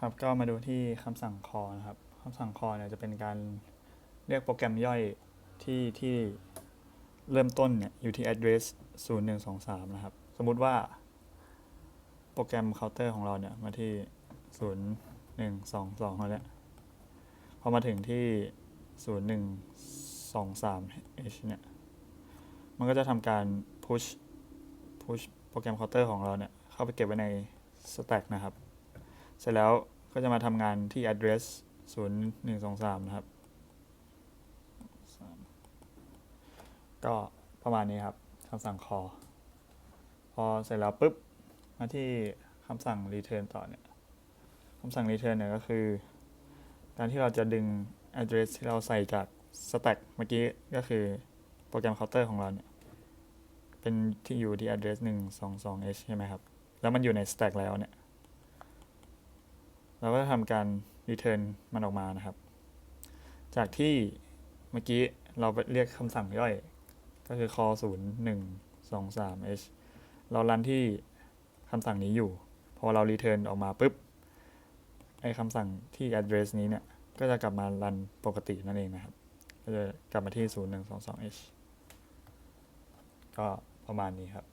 ครับก็มาดูที่คำสั่ง call นะครับคำสั่ง call เนี่ยจะเป็นการเรียกโปรแกรมย่อยที่ที่เริ่มต้นเนี่ยอยู่ที่ address 0123 นะครับ สมมุติว่าโปรแกรมเคาน์เตอร์ของเราเนี่ยมาที่ 0122แล้วเนี่ยพอมาถึงที่ 0123h เนี่ย มันก็จะทำการ push push โปรแกรมเคาน์เตอร์ของเราเนี่ย เข้าไปเก็บไว้ใน stack นะครับ สร็จแล้วก็จะมาทำงานที่ address 0123 นะครับ ก็ประมาณนี้ครับคำสั่ง call พอเสร็จแล้วปุ๊บ มาที่คำสั่ง return ต่อเนี่ยคำสั่ง return เนี่ยก็คือ การที่เราจะดึง address ที่เราใส่จาก stack เมื่อกี้ก็คือโปรแกรมเคาน์เตอร์ของเราเนี่ย เป็นที่อยู่ที่ address 122h ใช่ไหมครับ แล้วมันอยู่ใน stack แล้วเนี่ย เราก็จะทำการ return มันออกมานะครับ จากที่เมื่อกี้เราไปเรียกคำสั่งย่อย ก็คือ call 0 1 2 3 h เรารันที่คำสั่งนี้อยู่ พอเรา return ออกมาปุ๊บ ไอคำสั่งที่ address นี้เนี่ย ก็จะกลับมารันปกตินั่นเองนะครับ ก็จะกลับมาที่ 0 1 2 2 h ก็ประมาณนี้ครับ